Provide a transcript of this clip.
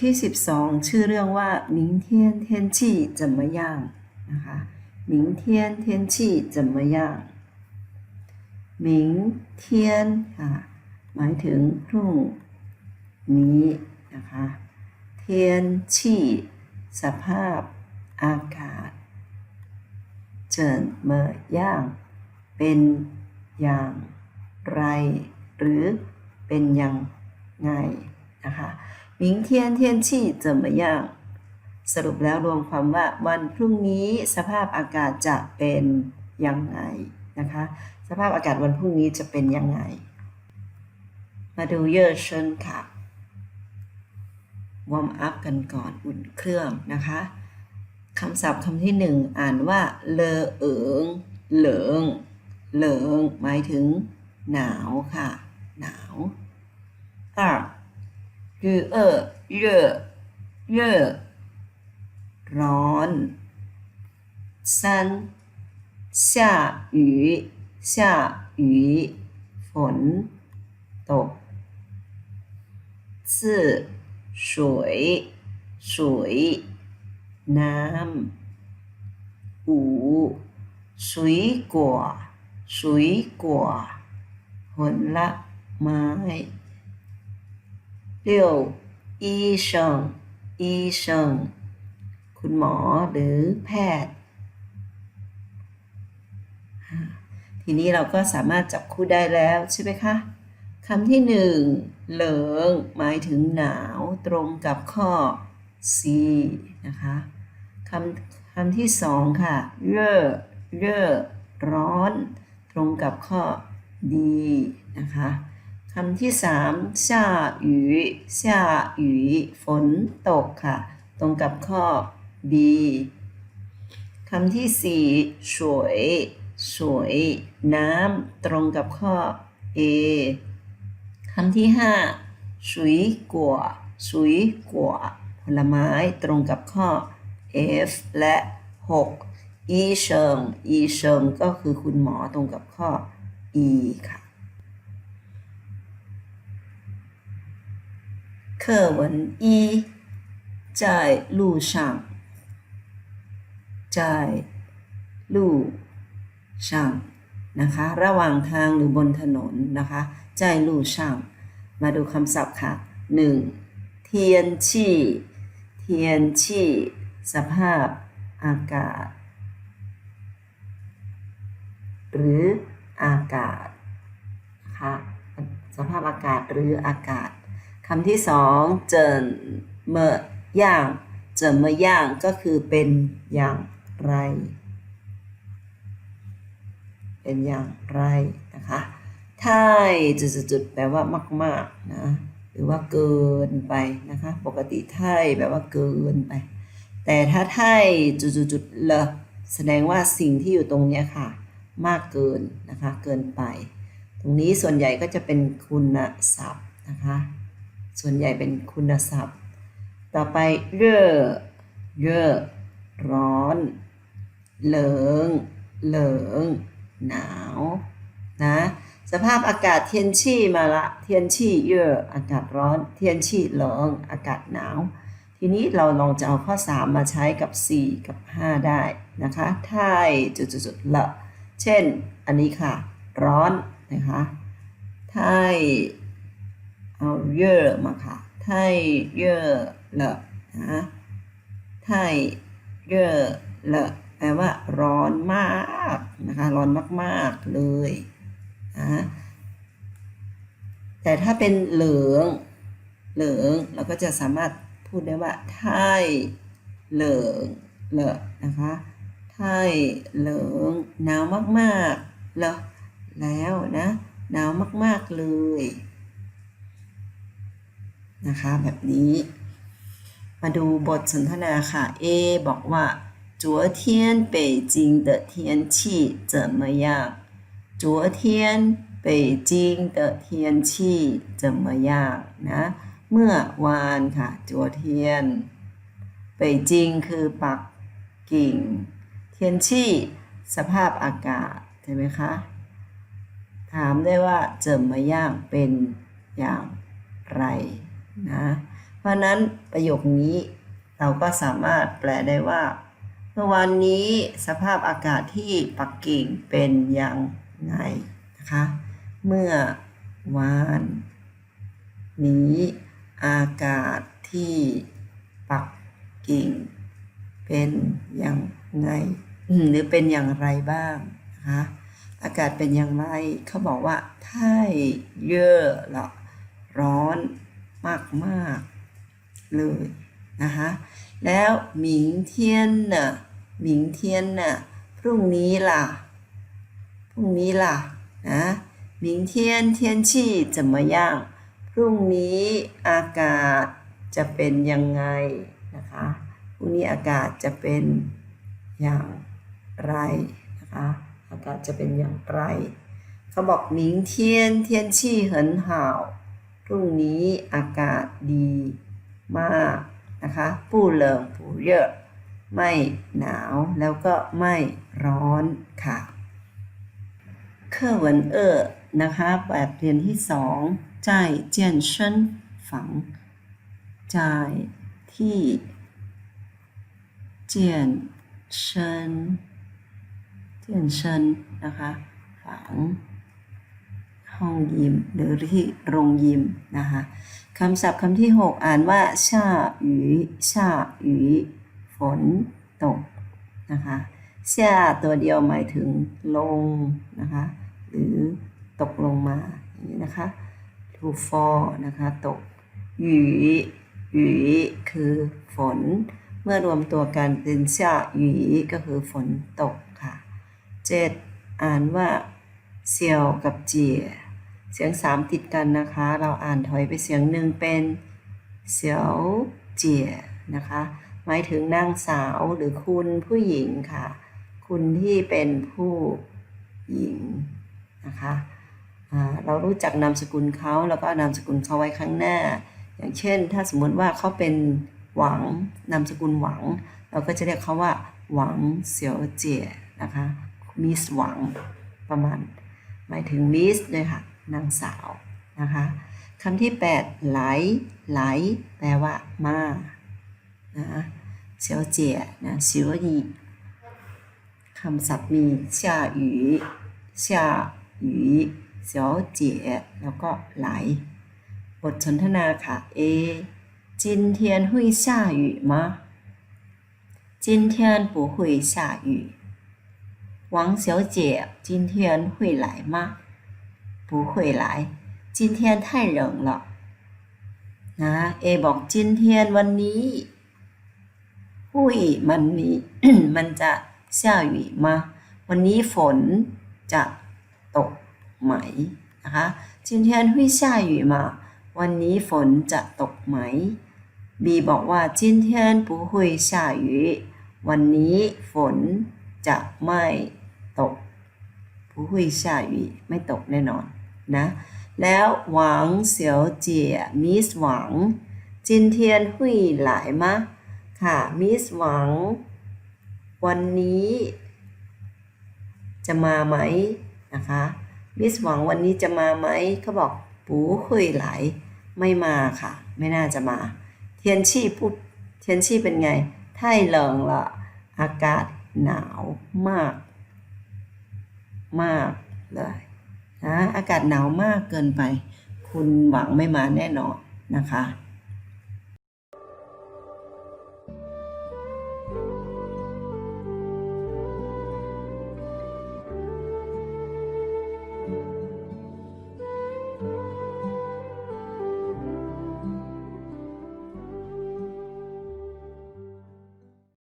ที่ 12 ชื่อเรื่องว่า明天天气怎么样นะคะ明天天气怎么样明天ค่ะหมายถึงพรุ่งนี้นะคะเทียนชี่สภาพอากาศเจินเมอย่างเป็นอย่างไร หรือเป็นยังไงนะคะ 明天天气怎么样สรุปแล้วรวมความว่าวันพรุ่งนี้สภาพอากาศจะเป็นยังไงนะคะ สภาพอากาศวันพรุ่งนี้จะเป็นยังไง มาดูเยอเชิญค่ะ วอร์มอัพกันก่อนอุ่นเครื่องนะคะคำศัพท์คำที่หนึ่งอ่านว่า เลอเอิง เหลิง เหลิง หมายถึง หนาวค่ะ หนาว二 日二热热ร้อน三下雨下雨ฝนตก四水水น้ำ五水果水果ผลไม้ 六医生医生คุณหมอหรือแพทย์ ทีนี้เราก็สามารถจับคู่ได้แล้วใช่ไหมคะคำที่หนึ่งเหลิง หมายถึงหนาวตรงกับข้อ C นะคะคำคำที่สองค่ะเร่อเร่อร้อน ตรงกับข้อ D นะคะ คำที่สาม下雨下雨ฝนตกค่ะ ตรงกับข้อ B คำที่สี่สวยสวยน้ำตรงกับข้อ A คำที่ห้าสุยกัวสุยกัวผลไม้ตรงกับข้อ F และ6อีเชิงอีเชิงก็คือคุณหมอตรงกับข้อ E ค่ะ 课文一在路上在路上นะคะ ระหว่างทางหรือบนถนนนะคะ在路上มาดูคำศัพท์ค่ะหนึ่งเทียนชี่เทียนชี่สภาพอากาศ หรืออากาศนะคะสภาพอากาศหรืออากาศ คำที่สองเจินเมย่างเจินเมย่างก็คือเป็นอย่างไร เป็นอย่างไรนะคะถ้ายจุดๆๆแปลว่ามากๆนะหรือว่าเกินไปนะคะปกติไทยแปลว่าเกินไป แต่ถ้าไทยจุดๆๆเลแสดงว่าสิ่งที่อยู่ตรงเนี้ยค่ะ มากเกินนะคะเกินไป ตรงนี้ส่วนใหญ่ก็จะเป็นคุณศัพท์นะคะ ส่วนใหญ่เป็นคุณศัพท์ ต่อไปเร่อเร่อร้อน เหลิงเหลิงหนาวนะสภาพอากาศเทียนชี่มาละเทียนชี่เย่ออากาศร้อนเทียนชี่เหลิงอากาศหนาว ทีนี้เราลองจะเอาข้อ 3 มาใช้กับ 4 กับ 5 ได้นะคะถ้ายจุดๆละ เช่นอันนี้ค่ะ ร้อนนะคะถ้าย เอาเย่อมาค่ะไทยเย่อละนะไทยเย่อละแปลว่าร้อนมากนะคะ ร้อนมากๆเลยนะแต่ถ้าเป็นเหลือง เหลืองเราก็จะสามารถพูดได้ว่าไทยเหลืองเลอะนะคะไทยเหลืองหนาวมากๆเลอะแล้วนะหนาวมากๆเลย นะคะแบบนี้ มาดูบทสนทนาค่ะ A บอกว่า昨天北京的天气怎么样昨天北京的天气怎么样นะ เมื่อวานค่ะ昨天北京คือปักกิ่งเทียนชี่สภาพอากาศใช่ไหมคะ ถามได้ว่าเจิมมาย่างเป็นอย่างไร นะเพราะนั้นประโยคนี้เราก็สามารถแปลได้ว่า เมื่อวานนี้สภาพอากาศที่ปักกิ่งเป็นอย่างไรนะคะเมื่อวานนี้อากาศที่ปักกิ่ง เป็นอย่างไงหรือเป็นอย่างไรบ้างนะคะอากาศเป็นอย่างไรเขาบอกว่าไทยเย่อละร้อน มากมากเลยนะคะแล้วหมิงเทียนน่ะหมิงเทียนน่ะพรุ่งนี้ล่ะพรุ่งนี้ล่ะนะหมิงเทียนเทียนพรุ่งนี้อากาศจะเป็นยังไงนะคะพรุ่งนี้อากาศจะเป็นอย่างไรนะคะอากาศจะเป็นอย่างไร เขาบอกหมิงเทียนเที很好 พรุ่งนี้อากาศดีมากนะคะ不冷不热ไม่หนาวแล้วก็ไม่ร้อนค่ะ 课文二นะคะแบบเรียนที่สอง在健身房จ่ายที่健身健身นะคะฝัง ห้องยิมหรือที่โรงยิมนะคะคำศัพท์คำที่ 6 อ่านว่าชาหยีชาหยีฝนตกนะคะชาตัวเดียวหมายถึงลงนะคะหรือตกลงมาอย่างนี้นะคะ to fall นะคะตกหยีหยีคือฝน เมื่อรวมตัวกันเป็นชาหยีก็คือฝนตกค่ะเจ็ดอ่านว่าเซียวกับเจีย เสียงสามติดกันนะคะ เราอ่านถอยไปเสียงหนึ่งเป็นเสียวเจียนะคะ หมายถึงนางสาวหรือคุณผู้หญิงค่ะ คุณที่เป็นผู้หญิงนะคะเรารู้จักนามสกุลเขาแล้วก็นามสกุลเขาไว้ข้างหน้า อย่างเช่น ถ้าสมมติว่าเขาเป็นหวังนามสกุลหวัง เราก็จะเรียกเขาว่า หวังเสียวเจียนะคะมิสหวังประมาณหมายถึงมิสเลยค่ะ นางสาวนะคะคำที่ 8 ไหล ไหล แปลว่ามานะเสียวเจียนะเสียวหยีคำศัพท์มี下雨下雨เสียวเจียแล้วก็ไหล บทสนทนาค่ะ A 今天会下雨吗今天不会下雨王小姐今天会来吗 不会来今天太冷了นะ A บอก今天วันนี้หุ้ยมันมี มันจะ下雨吗วันนี้ฝนจะตกไหมนะคะ今天会下雨吗วันนี้ฝนจะตกไหม B บอกว่า今天不会下雨วันนี้ฝนจะไม่ตก 不会下雨ไม่ตกแน่นอนนะ แล้วหวังเสี่ยวเจี๋ยมิสหวัง今天会来吗ค่ะมิสหวัง วันนี้จะมาไหมนะคะมิสหวังวันนี้จะมาไหมเขาบอกปูเฮยไหลไม่มาค่ะ ไม่น่าจะมา เทียนชี่พูดเทียนชี่เป็นไงไท่เหลิงละอากาศหนาวมาก มากเลยนะอากาศหนาวมากเกินไป คุณหวังไม่มาแน่นอนนะคะ